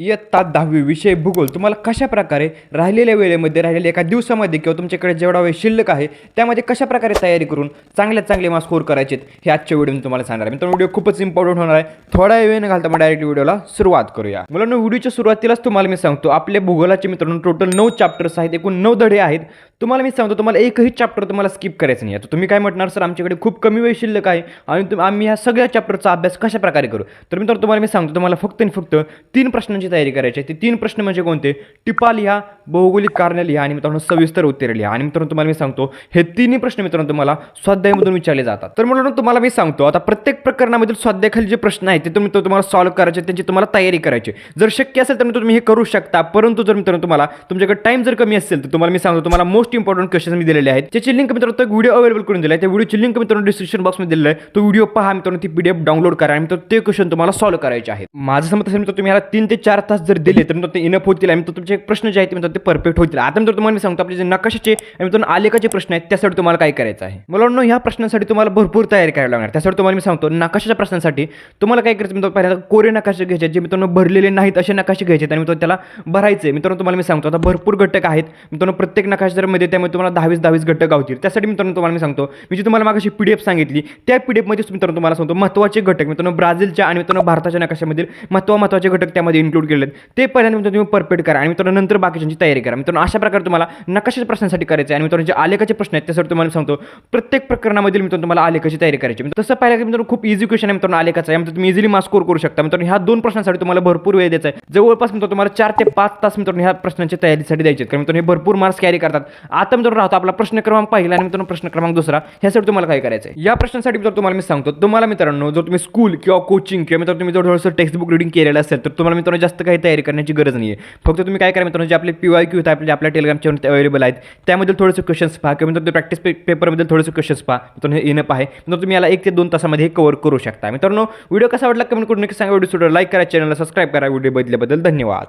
इयत्ता दहावी विषय भूगोल तुम्हाला कशा प्रकारे राहिलेल्या वेळेमध्ये राहिलेल्या एका दिवसामध्ये किंवा तुमच्याकडे जेवढा वेळ शिल्लक आहे त्यामध्ये कशा प्रकारे तयारी करून चांगल्यात चांगले मार्क्स स्कोर करायचे हे आजच्या व्हिडिओ तुम्हाला सांगणार आहे. मित्रांनो व्हिडिओ खूपच इम्पॉर्टंट होणार आहे. थोडा वेळ न घालता मग डायरेक्ट व्हिडिओला सुरुवात करूया. मुलांना व्हिडिओच्या सुरुवातीलाच तुम्हाला मी सांगतो आपल्या भूगोलाचे मित्रांनो टोटल नऊ चॅप्टर्स आहेत एकूण नऊ धडे आहेत. तुम्हाला मी सांगतो तुम्हाला एकही चॅप्टर तुम्हाला स्किप करायचं नाही. आहे तुम्ही काय म्हटणार सर आमच्याकडे खूप कमी वेळ शिल्लक आहे आणि आम्ही ह्या सगळ्या चॅप्टरचा अभ्यास कशा प्रकारे करू? तर मित्रांनो तुम्हाला मी सांगतो तुम्हाला फक्त आणि फक्त तीन प्रश्नांची तयारी करायची आहे? ते तीन प्रश्न म्हणजे कोणते? टिपा लिहा भौगोलिक कारण लिहा आणि मित्रांनो सविस्तर उत्तरे लिहा. आणि मित्रांनो तुम्हाला मी सांगतो हे तिन्ही प्रश्न मित्रांनो तुम्हाला स्वाध्यायमधून विचारले जातात. तर म्हणून तुम्हाला मी सांगतो आता प्रत्येक प्रकरणामधील स्वाध्यायाखाली जे प्रश्न आहेत ते तुम्ही तुम्हाला सॉल्व्ह करायचे त्यांची तुम्हाला तयारी करायची. जर शक्य असेल तर तुम्ही हे करू शकता परंतु जर मित्रांनो तुम्हाला तुमच्याकडे टाइम जर कमी असेल तर तुम्हाला मी सांगतो तुम्हाला मोस्ट इम्पॉर्टंट क्वेश्चन मी दिलेले आहेत. त्याची लिंक मित्रांनो तो व्हिडिओ अवेलेबल करून दिला आहे त्या व्हिडिओची लिंक मित्रांनो डिस्क्रिप्शन बॉक्समध्ये दिलेला आहे. तो व्हिडिओ पहा मित्रांनो ती पीडीएफ डाउनलोड करा आणि मित्रांनो ते क्वेश्चन तुम्हाला सॉल्व्ह करायचे आहेत. माझं समज असेल तुम्ही ह्याला तीन ते चार तास जर दिले तर मित्रांनो ते इनफ होतील आणि तुमचे प्रश्न जे आहेत ते ते परफेक्ट होतील. आता तर तुम्हाला मी सांगतो आपले जे नकाशाचे आणि तुम्ही आलेखाचे प्रश्न आहेत त्यासाठी तुम्हाला काय करायचं आहे? मला वाटतं ह्या प्रश्नासाठी तुम्हाला भरपूर तयारी करायला लागणार. त्यासाठी तुम्हाला मी सांगतो नकाशाच्या प्रश्नांसाठी तुम्हाला काय करायचं मित्रांनो पहिल्यांदा कोरे नकाशे घ्यायचे जे जे मित्रांनो भरलेले नाहीत असे नकाशे घ्यायचे आहेत आणि मित्रांनो त्याला भरायचे. मित्रांनो तुम्हाला मी सांगतो आता भरपूर घटक आहेत. मित्रांनो प्रत्येक नकाशामध्ये त्यामुळे तुम्हाला दहावीस दहावीस घटक गावतील. त्यासाठी मित्रांनो तुम्हाला मी सांगतो मी जी तुम्हाला मागाशी पी डी एफ सांगितली त्या पी डी एफमध्ये मित्रांनो तुम्हाला सांगतो महत्त्वाचे घटक. मित्रांनो ब्राझीलच्या आणि मित्रांनो भारताच्या नकाशामधील महत्त्व महत्त्वाचे घटक त्यामध्ये इन्क्लूड केले आहेत ते पहिल्यांदा मित्रांनो तुम्ही परफेक्ट करा आणि मित्रांनो नंतर बाकीच्यांची तयारी करा. मित्रांनो अशा प्रकारे तुम्हाला नकाशाच्या प्रश्नांसाठी करायचं आहे आणि मित्रांनो जे आलेखाचे प्रश्न आहेत त्यासाठी तुम्हाला सांगतो प्रत्येक प्रकरणामधील मित्रांनो तुम्हाला आलेखाची तयारी करायची मित्रांनो तसं पाहिलं की मित्रांनो खूप इझी क्वेश्चन आहे मित्रांनो आलेखाचा. यामध्ये तुम्ही इझिली मार्क स्कोर करू शकता. मित्रांनो ह्या दोन प्रश्नांसाठी तुम्हाला भरपूर वेळ द्यायचा आहे. जवळपास मित्रांनो तुम्हाला चार ते पाच तास मित्रांनो ह्या प्रश्नांच्या तयारीसाठी द्यायचे कारण मित्रांनो हे भरपूर मार्क्स कॅरी करतात. आता मित्रांनो राहतो आपला प्रश्न क्रमांक पहिला आणि मित्रांनो प्रश्न क्रमांक दुसरा. ह्यासाठी तुम्हाला काय करायचं या प्रश्नासाठी मित्रांनो तुम्हाला मी सांगतो. तुम्हाला मित्रांनो जर तुम्ही स्कूल किंवा कोचिंग किंवा मित्रांनो तुम्ही जर थोडंसं टेक्स्टबुक रिडिंग केलेलं असेल तर तुम्हाला मित्रांनो जास्त काही तयारी करण्याची गरज नाही आहे फक्त तुम्ही काय करा मित्रांनो जे आपले पी वाय क्यू आपले आपल्या टेलिग्रामच्या अवेलेबल आहेत त्यामध्ये थोडेसे क्वेश्चन्स पहा किंवा मित्रांनो प्रॅक्टिस पेपरमध्ये थोडेसे क्वेश्चन्स पहा. मित्रांनो हे इनप आहे. मित्रांनो तुम्ही याला एक ते दोन तासामध्ये हे करू शकता. मित्रांनो व्हिडिओ कसा वाटला कमेंट करून नक्की सांगा. व्हिडिओ लाईक करा चॅनलला सबस्क्राईब करा. व्हिडिओ बदल्याबद्दल धन्यवाद.